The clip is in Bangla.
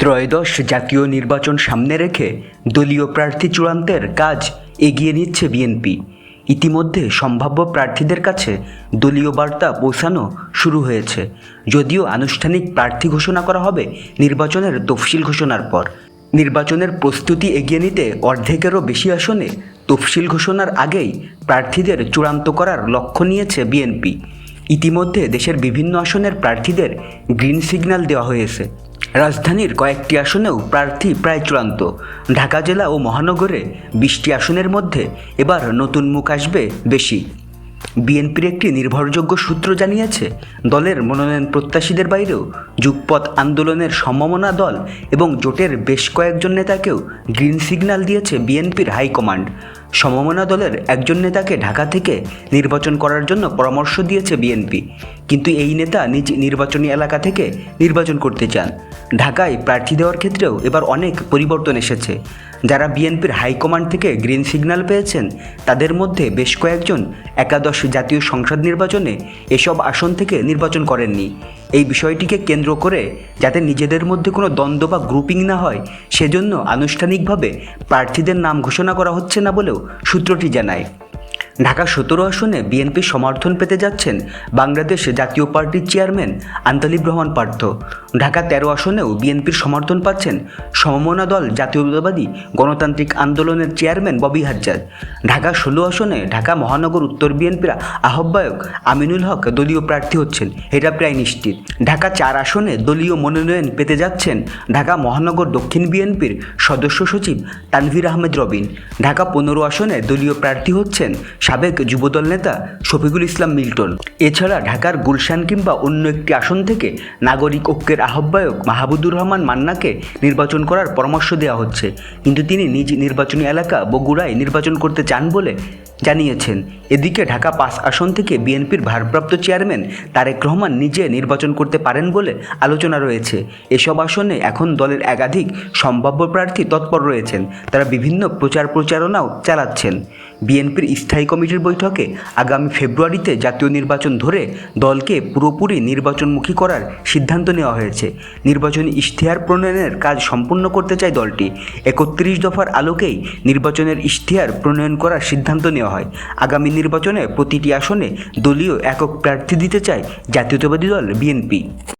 ত্রয়োদশ জাতীয় নির্বাচন সামনে রেখে দলীয় প্রার্থী চূড়ান্তের কাজ এগিয়ে নিচ্ছে বিএনপি। ইতিমধ্যে সম্ভাব্য প্রার্থীদের কাছে দলীয় বার্তা পৌঁছানো শুরু হয়েছে। যদিও আনুষ্ঠানিক প্রার্থী ঘোষণা করা হবে নির্বাচনের তফসিল ঘোষণার পর। নির্বাচনের প্রস্তুতি এগিয়ে নিতে অর্ধেকেরও বেশি আসনে তফসিল ঘোষণার আগেই প্রার্থীদের চূড়ান্ত করার লক্ষ্য নিয়েছে বিএনপি। ইতিমধ্যে দেশের বিভিন্ন আসনের প্রার্থীদের গ্রিন সিগন্যাল দেওয়া হয়েছে। রাজধানীর কয়েকটি আসনেও প্রার্থী প্রায় চূড়ান্ত। ঢাকা জেলা ও মহানগরে বিশটি আসনের মধ্যে এবার নতুন মুখ আসবে বেশি। বিএনপির একটি নির্ভরযোগ্য সূত্র জানিয়েছে, দলের মনোনয়ন প্রত্যাশীদের বাইরেও যুগপথ আন্দোলনের সম্ভাবনা দল এবং জোটের বেশ কয়েকজন নেতাকেও গ্রিন সিগন্যাল দিয়েছে বিএনপির হাইকমান্ড। সমমনা দলের একজন নেতাকে ঢাকা থেকে নির্বাচন করার জন্য পরামর্শ দিয়েছে বিএনপি। কিন্তু এই নেতা নিজ নির্বাচনী এলাকা থেকে নির্বাচন করতে চান। ঢাকায় প্রার্থী দেওয়ার ক্ষেত্রেও এবার অনেক পরিবর্তন এসেছে। যারা বিএনপির হাইকমান্ড থেকে গ্রিন সিগন্যাল পেয়েছেন, তাদের মধ্যে বেশ কয়েকজন একাদশ জাতীয় সংসদ নির্বাচনে এসব আসন থেকে নির্বাচন করেননি। এই বিষয়টিকে কেন্দ্র করে যাতে নিজেদের মধ্যে কোনো দ্বন্দ্ব বা গ্রুপিং না হয়, সেজন্য আনুষ্ঠানিকভাবে প্রার্থীদের নাম ঘোষণা করা হচ্ছে না বলেও সূত্রটি জানায়। ঢাকা সতেরো আসনে বিএনপি সমর্থন পেতে যাচ্ছেন বাংলাদেশ জাতীয় পার্টির চেয়ারম্যান আন্তালিব রহমান পার্থ। ঢাকা তেরো আসনেও বিএনপির সমর্থন পাচ্ছেন সমমনা দল জাতীয়তাবাদী গণতান্ত্রিক আন্দোলনের চেয়ারম্যান ববি হাজ্জাদ ঢাকা ষোলো আসনে ঢাকা মহানগর উত্তর বিএনপির আহ্বায়ক আমিনুল হক দলীয় প্রার্থী হচ্ছেন, এটা প্রায় নিশ্চিত। ঢাকা চার আসনে দলীয় মনোনয়ন পেতে যাচ্ছেন ঢাকা মহানগর দক্ষিণ বিএনপির সদস্য সচিব তানভীর আহমেদ রবিন। ঢাকা পনেরো আসনে দলীয় প্রার্থী হচ্ছেন সাবেক যুবদল নেতা শফিকুল ইসলাম মিল্টন। এছাড়া ঢাকার গুলশান কিংবা অন্য একটি আসন থেকে নাগরিক ঐক্যের আহ্বায়ক মাহবুদুর রহমান মান্নাকে নির্বাচন করার পরামর্শ দেওয়া হচ্ছে। কিন্তু তিনি নিজ নির্বাচনী এলাকা বগুড়ায় নির্বাচন করতে চান বলে জানিয়েছেন। এদিকে ঢাকা পাঁচ আসন থেকে বিএনপির ভারপ্রাপ্ত চেয়ারম্যান তারেক রহমান নিজে নির্বাচন করতে পারেন বলে আলোচনা রয়েছে। এসব আসনে এখন দলের একাধিক সম্ভাব্য প্রার্থী তৎপর রয়েছেন। তারা বিভিন্ন প্রচার প্রচারণাও চালাচ্ছেন। বিএনপির স্থায়ী কমিটির বৈঠকে আগামী ফেব্রুয়ারিতে জাতীয় নির্বাচন ধরে দলকে পুরোপুরি নির্বাচনমুখী করার সিদ্ধান্ত নেওয়া হয়েছে। নির্বাচনী ইশতেহার প্রণয়নের কাজ সম্পূর্ণ করতে চায় দলটি। একত্রিশ দফার আলোকেই নির্বাচনের ইশতেহার প্রণয়ন করার সিদ্ধান্ত নেওয়া হয়। আগামী নির্বাচনে প্রতিটি আসনে দলীয় একক প্রার্থী দিতে চায় জাতীয়তাবাদী দল বিএনপি।